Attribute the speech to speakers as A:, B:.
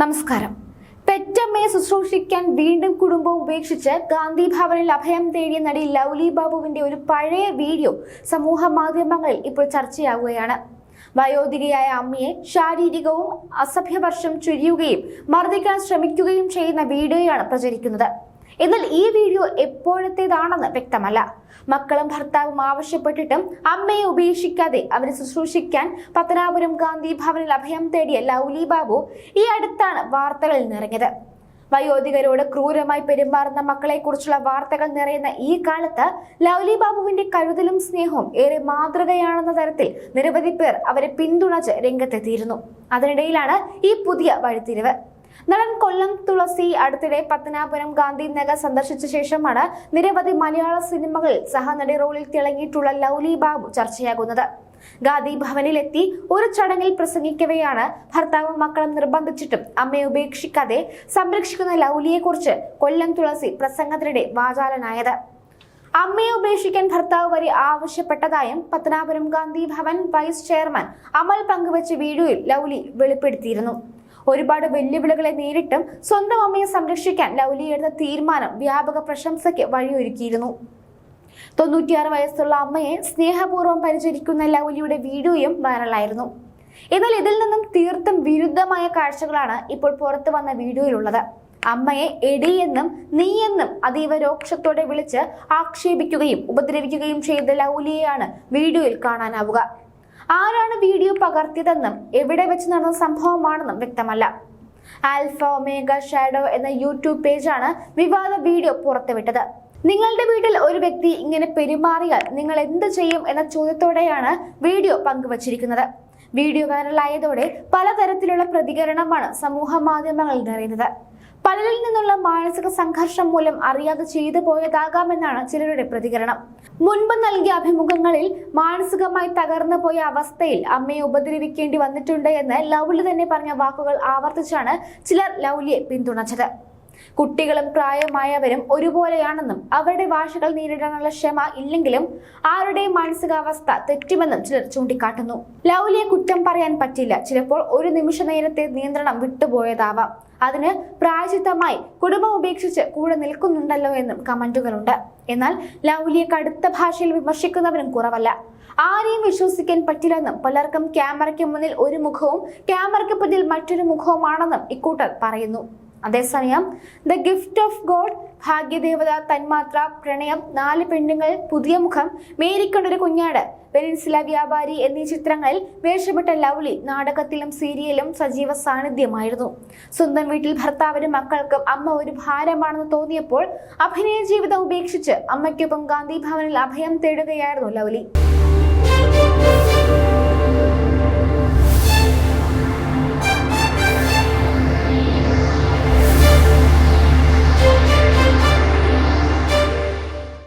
A: നമസ്കാരം. പെറ്റമ്മയെ ശുശ്രൂഷിക്കാൻ വീണ്ടും കുടുംബം ഉപേക്ഷിച്ച് ഗാന്ധി ഭവനിൽ അഭയം തേടിയ നടി ലൗലി ബാബുവിന്റെ ഒരു പഴയ വീഡിയോ സമൂഹ മാധ്യമങ്ങളിൽ ഇപ്പോൾ ചർച്ചയാവുകയാണ്. വയോധികയായ അമ്മയെ ശാരീരികവും അസഭ്യവർഷം ചുരിയുകയും മർദ്ദിക്കാൻ ശ്രമിക്കുകയും ചെയ്യുന്ന വീഡിയോയാണ് പ്രചരിക്കുന്നത്. എന്നാൽ ഈ വീഡിയോ എപ്പോഴത്തേതാണെന്ന് വ്യക്തമല്ല. മക്കളും ഭർത്താവും ആവശ്യപ്പെട്ടിട്ടും അമ്മയെ ഉപേക്ഷിക്കാതെ അവരെ ശുശ്രൂഷിക്കാൻ പത്തനാപുരം ഗാന്ധി ഭവനിൽ അഭയം തേടിയ ലൗലി ബാബു ഈ അടുത്താണ് വാർത്തകളിൽ നിറഞ്ഞത്. വയോധികരോട് ക്രൂരമായി പെരുമാറുന്ന മക്കളെക്കുറിച്ചുള്ള വാർത്തകൾ നിറയുന്ന ഈ കാലത്ത് ലൗലി ബാബുവിന്റെ കരുതലും സ്നേഹവും ഏറെ മാതൃകയാണെന്ന തരത്തിൽ നിരവധി പേർ അവരെ പിന്തുണച്ച് രംഗത്തെത്തിയിരുന്നു. അതിനിടയിലാണ് ഈ പുതിയ വഴിത്തിരിവ്. നടൻ കൊല്ലം തുളസി അടുത്തിടെ പത്തനാപുരം ഗാന്ധി നഗർ സന്ദർശിച്ച ശേഷമാണ് നിരവധി മലയാള സിനിമകളിൽ സഹനടി റോളിൽ തിളങ്ങിയിട്ടുള്ള ലൗലി ബാബു ചർച്ചയാകുന്നത്. ഗാന്ധി ഭവനിലെത്തി ഒരു ചടങ്ങിൽ പ്രസംഗിക്കവെയാണ് ഭർത്താവും മക്കളും നിർബന്ധിച്ചിട്ടും അമ്മയെ ഉപേക്ഷിക്കാതെ സംരക്ഷിക്കുന്ന ലൗലിയെക്കുറിച്ച് കൊല്ലം തുളസി പ്രസംഗത്തിനിടെ വാചാലനായത്. അമ്മയെ ഉപേക്ഷിക്കാൻ ഭർത്താവ് വരെ ആവശ്യപ്പെട്ടതായും പത്തനാപുരം ഗാന്ധി ഭവൻ വൈസ് ചെയർമാൻ അമൽ പങ്കുവച്ച വീഡിയോയിൽ ലൗലി വെളിപ്പെടുത്തിയിരുന്നു. ഒരുപാട് വെല്ലുവിളികളെ നേരിട്ടും സ്വന്തം അമ്മയെ സംരക്ഷിക്കാൻ ലൗലി എടുത്ത തീരുമാനം വ്യാപക പ്രശംസയ്ക്ക് വഴിയൊരുക്കിയിരുന്നു. തൊണ്ണൂറ്റിയാറ് വയസ്സുള്ള അമ്മയെ സ്നേഹപൂർവം പരിചരിക്കുന്ന ലൗലിയുടെ വീഡിയോയും വൈറലായിരുന്നു. എന്നാൽ ഇതിൽ നിന്നും തീർത്തും വിരുദ്ധമായ കാഴ്ചകളാണ് ഇപ്പോൾ പുറത്തു വന്ന വീഡിയോയിലുള്ളത്. അമ്മയെ എടിയെന്നും നീയെന്നും അതീവ രോക്ഷത്തോടെ വിളിച്ച് ആക്ഷേപിക്കുകയും ഉപദ്രവിക്കുകയും ചെയ്ത ലൗലിയെയാണ് വീഡിയോയിൽ കാണാനാവുക. ആരാണ് വീഡിയോ പകർത്തിയതെന്നും എവിടെ വെച്ച് നടന്ന സംഭവമാണെന്നും വ്യക്തമല്ല. ആൽഫ ഒമേഗ ഷാഡോ എന്ന യൂട്യൂബ് പേജാണ് വിവാദ വീഡിയോ പുറത്തുവിട്ടത്. നിങ്ങളുടെ വീട്ടിൽ ഒരു വ്യക്തി ഇങ്ങനെ പെരുമാറിയാൽ നിങ്ങൾ എന്ത് ചെയ്യും എന്ന ചോദ്യത്തോടെയാണ് വീഡിയോ പങ്കുവച്ചിരിക്കുന്നത്. വീഡിയോ വൈറലായതോടെ പലതരത്തിലുള്ള പ്രതികരണമാണ് സമൂഹ മാധ്യമങ്ങളിൽ നിറയുന്നത്. പലരിൽ നിന്നുള്ള മാനസിക സംഘർഷം മൂലം അറിയാതെ ചെയ്തു പോയതാകാമെന്നാണ് ചിലരുടെ പ്രതികരണം. മുൻപ് നൽകിയ അഭിമുഖങ്ങളിൽ മാനസികമായി തകർന്നു പോയ അവസ്ഥയിൽ അമ്മയെ ഉപദ്രവിക്കേണ്ടി വന്നിട്ടുണ്ട് എന്ന് ലൗലി തന്നെ പറഞ്ഞ വാക്കുകൾ ആവർത്തിച്ചാണ് ചിലർ ലൗലിയെ പിന്തുണച്ചത്. കുട്ടികളും പ്രായമായവരും ഒരുപോലെയാണെന്നും അവരുടെ ഭാഷകൾ നേരിടാനുള്ള ക്ഷമ ഇല്ലെങ്കിലും ആരുടെയും മാനസികാവസ്ഥ തെറ്റുമെന്നും ചിലർ ചൂണ്ടിക്കാട്ടുന്നു. ലൗലിയെ കുറ്റം പറയാൻ പറ്റില്ല. ചിലപ്പോൾ ഒരു നിമിഷ നേരത്തെ നിയന്ത്രണം വിട്ടുപോയതാവാം. അതിന് പ്രായചിത്തമായി കുടുംബം ഉപേക്ഷിച്ച് കൂടെ നിൽക്കുന്നുണ്ടല്ലോ എന്നും കമന്റുകളുണ്ട്. എന്നാൽ ലൗലിയെ കടുത്ത ഭാഷയിൽ വിമർശിക്കുന്നവരും കുറവല്ല. ആരെയും വിശ്വസിക്കാൻ പറ്റില്ലെന്നും പലർക്കും ക്യാമറയ്ക്ക് മുന്നിൽ ഒരു മുഖവും ക്യാമറയ്ക്ക് പിന്നിൽ മറ്റൊരു മുഖവുമാണെന്നും ഇക്കൂട്ടർ പറയുന്നു. അതേസമയം The Gift of God Bhagyadevatha Thanmathra Pranayam നാല് പെണ്ണുങ്ങൾ പുതിയ മുഖം മേരിക്കൊണ്ടൊരു കുഞ്ഞാട്. പെനിൻസുല വ്യാപാരി എന്നീ ചിത്രങ്ങളിൽ വേഷമിട്ട ലൗലി നാടകത്തിലും സീരിയലും സജീവ സാന്നിധ്യമായിരുന്നു. സ്വന്തം വീട്ടിൽ ഭർത്താവിനും മക്കൾക്കും അമ്മ ഒരു ഭാരമാണെന്ന് തോന്നിയപ്പോൾ അഭിനയ ജീവിതം ഉപേക്ഷിച്ച് അമ്മയ്ക്കൊപ്പം ഗാന്ധി ഭവനിൽ അഭയം തേടുകയായിരുന്നു ലൗലി